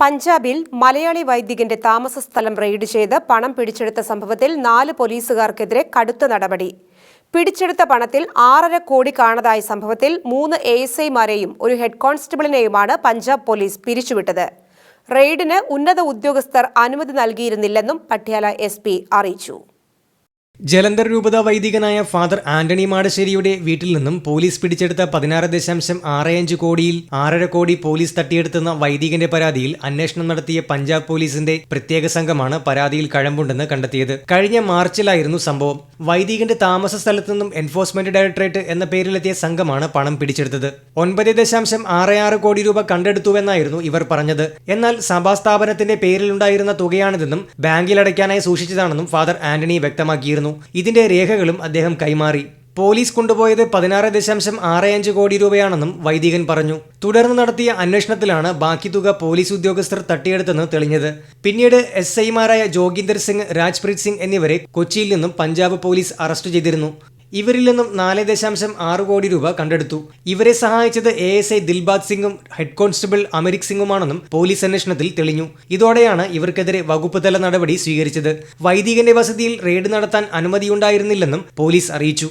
പഞ്ചാബിൽ മലയാളി വൈദികന്റെ താമസ സ്ഥലം റെയ്ഡ് ചെയ്ത് പണം പിടിച്ചെടുത്ത സംഭവത്തിൽ നാല് പോലീസുകാർക്കെതിരെ കടുത്ത നടപടി. പിടിച്ചെടുത്ത പണത്തിൽ ആറര കോടി കാണാതായ സംഭവത്തിൽ മൂന്ന് എ എസ് ഐമാരെയും ഒരു ഹെഡ് കോൺസ്റ്റബിളിനെയുമാണ് പഞ്ചാബ് പോലീസ് പിരിച്ചുവിട്ടത്. റെയ്ഡിന് ഉന്നത ഉദ്യോഗസ്ഥർ അനുമതി നൽകിയിരുന്നില്ലെന്നും പട്യാല എസ് അറിയിച്ചു. ജലന്ധർ രൂപത വൈദികനായ ഫാദർ ആന്റണി മാടശ്ശേരിയുടെ വീട്ടിൽ നിന്നും പോലീസ് പിടിച്ചെടുത്ത പതിനാറ് ദശാംശം ആറ് അഞ്ച് കോടിയിൽ ആറര കോടി പോലീസ് തട്ടിയെടുത്തെന്ന വൈദികന്റെ പരാതിയിൽ അന്വേഷണം നടത്തിയ പഞ്ചാബ് പോലീസിന്റെ പ്രത്യേക സംഘമാണ് പരാതിയിൽ കഴമ്പുണ്ടെന്ന് കണ്ടെത്തിയത്. കഴിഞ്ഞ മാർച്ചിലായിരുന്നു സംഭവം. വൈദികന്റെ താമസ സ്ഥലത്തു നിന്നും എൻഫോഴ്സ്മെന്റ് ഡയറക്ടറേറ്റ് എന്ന പേരിലെത്തിയ സംഘമാണ് പണം പിടിച്ചെടുത്തത്. ഒൻപത് ദശാംശം ആറ് ആറ് കോടി രൂപ കണ്ടെടുത്തുവെന്നായിരുന്നു ഇവർ പറഞ്ഞത്. എന്നാൽ സഭാസ്ഥാപനത്തിന്റെ പേരിലുണ്ടായിരുന്ന തുകയാണിതെന്നും ബാങ്കിൽ അടയ്ക്കാനായി സൂക്ഷിച്ചതാണെന്നും ഫാദർ ആന്റണി വ്യക്തമാക്കിയിരുന്നു. ഇതിന്റെ രേഖകളും അദ്ദേഹം കൈമാറി. പോലീസ് കൊണ്ടുപോയത് പതിനാറ് ദശാംശം ആറ് അഞ്ച് കോടി രൂപയാണെന്നും വൈദികൻ പറഞ്ഞു. തുടർന്ന് നടത്തിയ അന്വേഷണത്തിലാണ് ബാക്കി തുക പോലീസ് ഉദ്യോഗസ്ഥർ തട്ടിയെടുത്തെന്ന് തെളിഞ്ഞത്. പിന്നീട് എസ് ഐമാരായ ജോഗീന്ദർ സിംഗ് രാജ്പ്രീത് സിംഗ് എന്നിവരെ കൊച്ചിയിൽ നിന്നും പഞ്ചാബ് പോലീസ് അറസ്റ്റ് ചെയ്തിരുന്നു. ഇവരിൽ നിന്നും നാല് ദശാംശം ആറ് കോടി രൂപ കണ്ടെടുത്തു. ഇവരെ സഹായിച്ചത് എ എസ് ഐ ദിൽബാഗ് സിംഗും ഹെഡ് കോൺസ്റ്റബിൾ അമരിക് സിംഗുമാണെന്നും പോലീസ് അന്വേഷണത്തിൽ തെളിഞ്ഞു. ഇതോടെയാണ് ഇവർക്കെതിരെ വകുപ്പ് തല നടപടി സ്വീകരിച്ചത്. വൈദികന്റെ വസതിയിൽ റെയ്ഡ് നടത്താൻ അനുമതിയുണ്ടായിരുന്നില്ലെന്നും പോലീസ് അറിയിച്ചു.